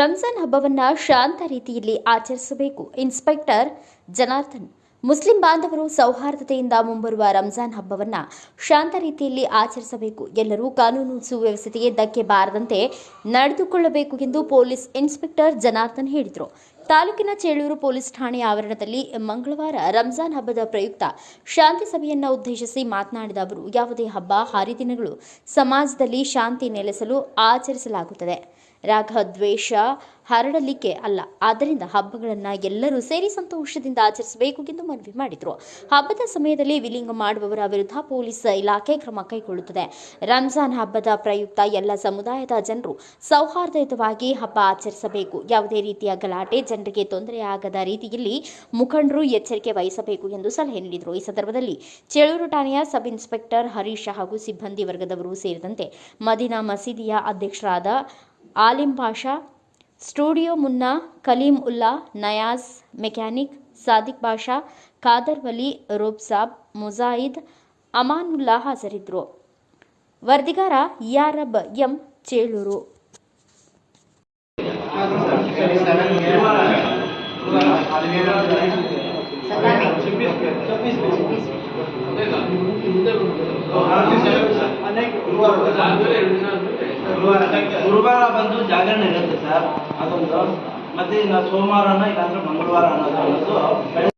ರಂಜಾನ್ ಹಬ್ಬವನ್ನ ಶಾಂತ ರೀತಿಯಲ್ಲಿ ಆಚರಿಸಬೇಕು. ಇನ್ಸ್ಪೆಕ್ಟರ್ ಜನಾರ್ದನ್, ಮುಸ್ಲಿಂ ಬಾಂಧವರು ಸೌಹಾರ್ದತೆಯಿಂದ ಮುಂಬರುವ ರಂಜಾನ್ ಹಬ್ಬವನ್ನ ಶಾಂತ ರೀತಿಯಲ್ಲಿ ಆಚರಿಸಬೇಕು. ಎಲ್ಲರೂ ಕಾನೂನು ಸುವ್ಯವಸ್ಥೆಗೆ ಧಕ್ಕೆ ಬಾರದಂತೆ ನಡೆದುಕೊಳ್ಳಬೇಕು ಎಂದು ಪೊಲೀಸ್ ಇನ್ಸ್ಪೆಕ್ಟರ್ ಜನಾರ್ದನ್ ಹೇಳಿದರು. ತಾಲೂಕಿನ ಚೇಳೂರು ಪೊಲೀಸ್ ಠಾಣೆಯ ಆವರಣದಲ್ಲಿ ಮಂಗಳವಾರ ರಂಜಾನ್ ಹಬ್ಬದ ಪ್ರಯುಕ್ತ ಶಾಂತಿ ಸಭೆಯನ್ನು ಉದ್ದೇಶಿಸಿ ಮಾತನಾಡಿದ ಅವರು, ಯಾವುದೇ ಹಬ್ಬ ಹರಿದಿನಗಳು ಸಮಾಜದಲ್ಲಿ ಶಾಂತಿ ನೆಲೆಸಲು ಆಚರಿಸಲಾಗುತ್ತದೆ. ರಾಗ, ದ್ವೇಷ ಹರಡಲಿಕ್ಕೆ ಅಲ್ಲ, ಆದ್ದರಿಂದ ಹಬ್ಬಗಳನ್ನು ಎಲ್ಲರೂ ಸೇರಿ ಸಂತೋಷದಿಂದ ಆಚರಿಸಬೇಕು ಎಂದು ಮನವಿ ಮಾಡಿದರು. ಹಬ್ಬದ ಸಮಯದಲ್ಲಿ ವಿಲಿಂಗ ಮಾಡುವವರ ವಿರುದ್ಧ ಪೊಲೀಸ್ ಇಲಾಖೆ ಕ್ರಮ ಕೈಗೊಳ್ಳುತ್ತದೆ. ರಂಜಾನ್ ಹಬ್ಬದ ಪ್ರಯುಕ್ತ ಎಲ್ಲ ಸಮುದಾಯದ ಜನರು ಸೌಹಾರ್ದಯುತವಾಗಿ ಹಬ್ಬ ಆಚರಿಸಬೇಕು. ಯಾವುದೇ ರೀತಿಯ ಗಲಾಟೆ ಜನರಿಗೆ ಆಗದ ರೀತಿಯಲ್ಲಿ ಮುಖಂಡರು ಎಚ್ಚರಿಕೆ ವಹಿಸಬೇಕು ಎಂದು ಸಲಹೆ ನೀಡಿದರು. ಈ ಸಂದರ್ಭದಲ್ಲಿ ಚೇಳೂರು ಠಾಣೆಯ ಸಬ್ ಇನ್ಸ್ಪೆಕ್ಟರ್ ಹರೀಶ್ ಹಾಗೂ ಸಿಬ್ಬಂದಿ ವರ್ಗದವರು ಸೇರಿದಂತೆ ಮದೀನಾ ಮಸೀದಿಯ ಅಧ್ಯಕ್ಷರಾದ ಆಲಿಂ ಪಾಷಾ, ಸ್ಟುಡಿಯೋ ಮುನ್ನಾ, ಕಲೀಂ ಉಲ್ಲಾ, ನಯಾಜ್ ಮೆಕ್ಯಾನಿಕ್, ಸಾದಿಕ್ ಪಾಷಾ, ಖಾದರ್ ವಲಿ ರೋಬ್ಸಾಬ್ ಮುಜಾಯಿದ್ ಅಮಾನುಲ್ಲಾ ಹಾಜರಿದ್ದರು. ವರದಿಗಾರ ಯಾರಬ್ ಎಂ, ಚೇಳೂರು. ಗುರುವಾರ ಬಂದು ಜಾಗರಣೆ ಇರುತ್ತೆ ಸರ್ ಅದೊಂದು ಮತ್ತೆ ಇನ್ನು ಸೋಮವಾರನ ಇಲ್ಲಾಂದ್ರೆ ಮಂಗಳವಾರ ಅನ್ನೋದು ಅನ್ನೋದು